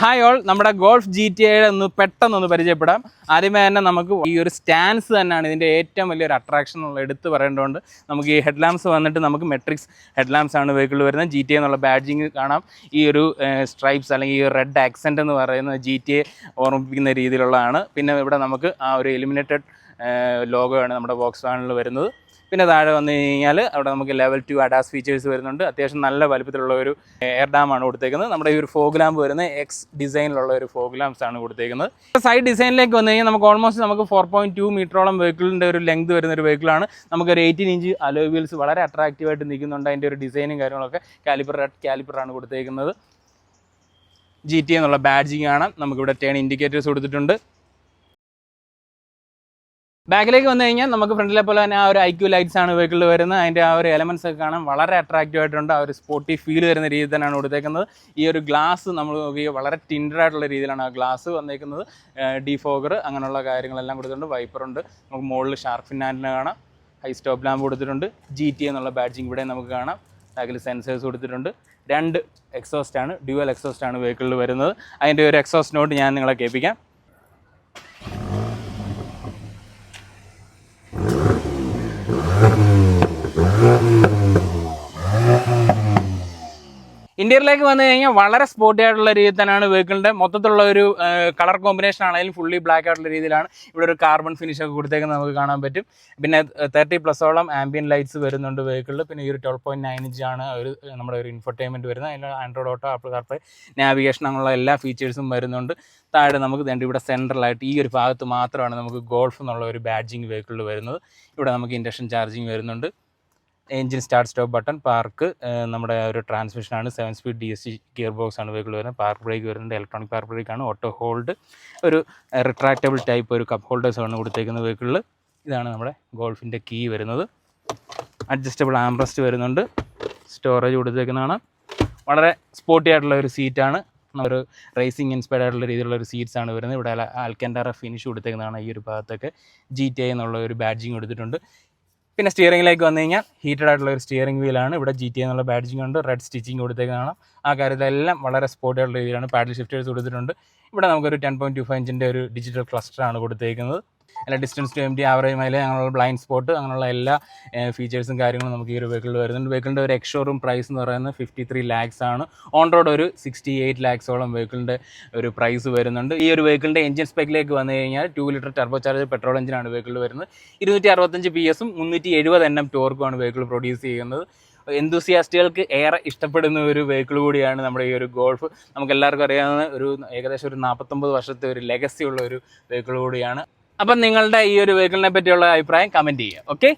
Hi all നമ്മുടെ golf G T എയുടെ ഒന്ന് പെട്ടെന്നൊന്ന് പരിചയപ്പെടാം. ആദ്യമേ തന്നെ നമുക്ക് ഈ ഒരു സ്റ്റാൻസ് തന്നെയാണ് ഇതിന്റെ ഏറ്റവും വലിയൊരു അട്രാക്ഷൻ ഉള്ള എടുത്ത് പറയേണ്ടതുകൊണ്ട് നമുക്ക് ഈ ഹെഡ് ലാംപ്സ് വന്നിട്ട് നമുക്ക് മെട്രിക്സ് ഹെഡ് ലാംപ്സ് ആണ് വെഹിക്കിൾ വരുന്നത്. ജി ടി എ എന്നുള്ള ബാഡ്ജിങ് കാണാം. ഈ ഒരു സ്ട്രൈപ്സ് അല്ലെങ്കിൽ ഈ റെഡ് ആക്സെന്റ് എന്ന് പറയുന്നത് ജി ടി എ ഓർമ്മിപ്പിക്കുന്ന രീതിയിലുള്ളതാണ്. പിന്നെ ഇവിടെ നമുക്ക് ആ ഒരു എലിമിനേറ്റഡ് ലോഗോ ആണ് നമ്മുടെ ബോക്സ് വാനിൽ വരുന്നത്. പിന്നെ താഴെ വന്നു കഴിഞ്ഞാൽ അവിടെ നമുക്ക് ലെവൽ ടു അഡാസ് ഫീച്ചേഴ്സ് വരുന്നുണ്ട്. അത്യാവശ്യം നല്ല വലുപ്പത്തിലുള്ള ഒരു എയർ ഡാം ആണ് കൊടുത്തേക്കുന്നത്. നമ്മുടെ ഈ ഒരു ഫോഗ് ലാമ്പ് വരുന്ന എക്സ് ഡിസൈനിലുള്ള ഒരു ഫോഗ് ലാംപ്സ് ആണ് കൊടുത്തേക്കുന്നത്. സൈഡ് ഡിസൈനിലേക്ക് വന്നു കഴിഞ്ഞാൽ നമുക്ക് ഓൾമോസ്റ്റ് നമുക്ക് ഫോർ പോയിന്റ് ടു മീറ്ററോളം വെഹിക്കിളിന്റെ ഒരു ലെങ്ത് വരുന്ന ഒരു വെഹിക്കിളാണ് നമുക്ക് ഒരു എയ്റ്റീൻ ഇഞ്ച് അലോ വീൽസ് വളരെ അട്രാക്റ്റീവായിട്ട് നിൽക്കുന്നുണ്ട് അതിന്റെ ഒരു ഡിസൈനും കാര്യങ്ങളൊക്കെ. കാലിപ്പർ റെഡ് കാലിപ്പറാണ് കൊടുത്തേക്കുന്നത്. ജി ടി എന്നുള്ള ബാഡ്ജിങ് ആണ്. നമുക്കിവിടെ ടേൺ ഇൻഡിക്കേറ്റേഴ്സ് കൊടുത്തിട്ടുണ്ട്. ബാക്കിലേക്ക് വന്നു കഴിഞ്ഞാൽ നമുക്ക് ഫ്രണ്ടിലെ പോലെ തന്നെ ആ ഒരു ഐക്യു ലൈറ്റ്സ് ആണ് വെഹിക്കിളിൽ വരുന്നത്. അതിന്റെ ആ ഒരു എലമെൻസ് ഒക്കെ കാണാൻ വളരെ അട്രാക്റ്റീവ് ആയിട്ടുണ്ട്. ആ ഒരു സ്പോർട്ടി ഫീൽ വരുന്ന രീതിയിൽ തന്നെയാണ് കൊടുത്തേക്കുന്നത്. ഈ ഒരു ഗ്ലാസ് നമ്മൾ നോക്കി വളരെ ടിൻഡർ ആയിട്ടുള്ള രീതിയിലാണ് ആ ഗ്ലാസ് വന്നേക്കുന്നത്. ഡിഫോഗർ അങ്ങനെയുള്ള കാര്യങ്ങളെല്ലാം കൊടുത്തിട്ടുണ്ട്. വൈപ്പറുണ്ട് നമുക്ക് മുകളിൽ ഷാർപ്പ് ആന്റിനെ കാണാം. ഹൈ സ്റ്റോപ്പ് ലാമ്പ് കൊടുത്തിട്ടുണ്ട്. ജി ടി എന്നുള്ള ബാഡ്ജിങ് ഇവിടെ നമുക്ക് കാണാം. ബാക്കിൽ സെൻസേഴ്സ് കൊടുത്തിട്ടുണ്ട്. രണ്ട് എക്സോസ്റ്റ് ആണ് ഡ്യുവൽ എക്സോസ്റ്റ് ആണ് വെഹിക്കിളിൽ വരുന്നത്. അതിന്റെ ഒരു എക്സോസ്റ്റ് നോട്ട് ഞാൻ നിങ്ങളെ കേൾപ്പിക്കാം. ഇന്ത്യയിലേക്ക് വന്നു കഴിഞ്ഞാൽ വളരെ സ്പോർട്ടി ആയിട്ടുള്ള രീതിയിൽ തന്നെയാണ് വെഹിക്കിളിന്റെ മൊത്തത്തിലുള്ള ഒരു കളർ കോമ്പിനേഷൻ ആണെങ്കിലും ഫുള്ളി ബ്ലാക്ക് ആയിട്ടുള്ള രീതിയിലാണ് ഇവിടെ ഒരു കാർബൺ ഫിനിഷ് ഒക്കെ കൊടുത്തേക്കുന്നത് നമുക്ക് കാണാൻ പറ്റും. പിന്നെ തേർട്ടി പ്ലസോളം ആംബിയൻ ലൈറ്റ്സ് വരുന്നുണ്ട് വെഹിക്കിളിൽ പിന്നെ ഈ ഒരു ട്വൽവ് പോയിന്റ് നയൻ ഇഞ്ച് ആണ് ഒരു നമ്മുടെ ഒരു ഇൻഫർടൈൻമെന്റ് വരുന്നത്. അതിൽ Android auto Apple CarPlay navigation അങ്ങനെയുള്ള എല്ലാ ഫീച്ചേഴ്സും വരുന്നുണ്ട്. താഴെ നമുക്ക് വേണ്ട ഇവിടെ സെൻട്രലായിട്ട് ഈ ഒരു ഭാഗത്ത് മാത്രമാണ് നമുക്ക് ഗോൾഫ് എന്നുള്ള ഒരു ബാഡ്ജിങ് വെഹിക്കിളിൽ വരുന്നത്. ഇവിടെ നമുക്ക് ഇൻഡക്ഷൻ ചാർജിങ് വരുന്നുണ്ട്. Engine start stop button park നമ്മുടെ ഒരു ട്രാൻസ്മിഷനാണ് seven speed D S C gear box ആണ് വെഹിക്കിൾ വരുന്നത്. പാർക്ക് ബ്രേക്ക് വരുന്നുണ്ട് ഇലക്ട്രോണിക് പാർക്ക് ബ്രേക്ക് ആണ് ഓട്ടോ ഹോൾഡ് ഒരു റിട്രാക്റ്റബിൾ ടൈപ്പ് ഒരു കപ്പ് ഹോൾഡേഴ്സ് ആണ് കൊടുത്തേക്കുന്ന വെഹിക്കിളിൽ ഇതാണ് നമ്മുടെ ഗോൾഫിന്റെ കീ വരുന്നത്. അഡ്ജസ്റ്റബിൾ ആംബ്രസ്റ്റ് വരുന്നുണ്ട്. സ്റ്റോറേജ് കൊടുത്തേക്കുന്നതാണ്. വളരെ സ്പോർട്ടി ആയിട്ടുള്ള ഒരു സീറ്റാണ് ഒരു റേസിംഗ് ഇൻസ്പയർഡ് ആയിട്ടുള്ള രീതിയിലുള്ള ഒരു സീറ്റ്സ് ആണ് വരുന്നത്. ഇവിടെ ആൽക്കൻഡാറ ഫിനിഷ് കൊടുത്തേക്കുന്നതാണ് ഈ ഒരു ഭാഗത്തൊക്കെ. ജി ടി ഐ എന്നുള്ള ഒരു ബാഡ്ജിങ് കൊടുത്തിട്ടുണ്ട്. പിന്നെ സ്റ്റിയറിംഗിലേക്ക് വന്നു കഴിഞ്ഞാൽ ഹീറ്റഡ് ആയിട്ടുള്ള ഒരു സ്റ്റിയറിംഗ് വീലാണ് ഇവിടെ ജി ടി എന്നുള്ള ബാഡ്ജിങ് ഉണ്ട്. റെഡ് സ്റ്റിച്ചിങ് കൊടുത്തേക്ക് കാണാം. ആ കാര്യത്തിലെല്ലാം വളരെ സ്പോർട്ടി ആയിട്ടുള്ള രീതിയിലാണ്. പാഡിൽ ഷിഫ്റ്റേഴ്സ് കൊടുത്തിട്ടുണ്ട്. ഇവിടെ നമുക്കൊരു ടെൻ പോയിന്റ് ടു ഫൈവ് ഇഞ്ചിന്റെ ഒരു ഡിജിറ്റൽ ക്ലസ്റ്ററാണ് കൊടുത്തേക്കുന്നത്. അല്ല distance to empty average mileage അങ്ങനെയുള്ള ബ്ലൈൻഡ് സ്പോട്ട് അങ്ങനെയുള്ള എല്ലാ ഫീച്ചേഴ്സും കാര്യങ്ങളും നമുക്ക് ഈ ഒരു വെഹിക്കിളിൽ വരുന്നുണ്ട്. വെഹിക്കിളിന്റെ ഒരു എക്സ്ഷോറൂം പ്രൈസ് എന്ന് പറയുന്നത് ഫിഫ്റ്റി ത്രീ ലാക്സ് ആണ്. ഓൺ റോഡ് ഒരു സിക്സ്റ്റി എയ്റ്റ് ലാക്സോളം വെഹിക്കിളിന്റെ ഒരു പ്രൈസ് വരുന്നുണ്ട്. ഈ ഒരു വെഹിക്കിളിന്റെ എഞ്ചിൻ സ്പെക്കിലേക്ക് വന്നു കഴിഞ്ഞാൽ two litre turbo charge petrol എഞ്ചിനാണ് വെഹിക്കിളിൽ വരുന്നത്. ഇരുന്നൂറ്റി അറുപത്തഞ്ച് പി എസും മുന്നൂറ്റി എഴുപത് എൻ എം ടോർക്കുമാണ് വെഹിക്കിൾ പ്രൊഡ്യൂസ് ചെയ്യുന്നത്. എന്തുസിയാസ്റ്റുകൾക്ക് ഏറെ ഇഷ്ടപ്പെടുന്ന ഒരു വെഹിക്കിൾ കൂടിയാണ് നമ്മുടെ ഈ ഒരു ഗോൾഫ് നമുക്ക് എല്ലാവർക്കും അറിയാവുന്ന ഒരു ഏകദേശം ഒരു നാൽപ്പത്തൊമ്പത് വർഷത്തെ ഒരു ലെഗസി ഉള്ള ഒരു വെഹിക്കിൾ കൂടിയാണ്. അപ്പം നിങ്ങളുടെ ഈ ഒരു വെഹിക്കിളിനെ പറ്റിയുള്ള അഭിപ്രായം കമന്റ് ചെയ്യുക ഓക്കെ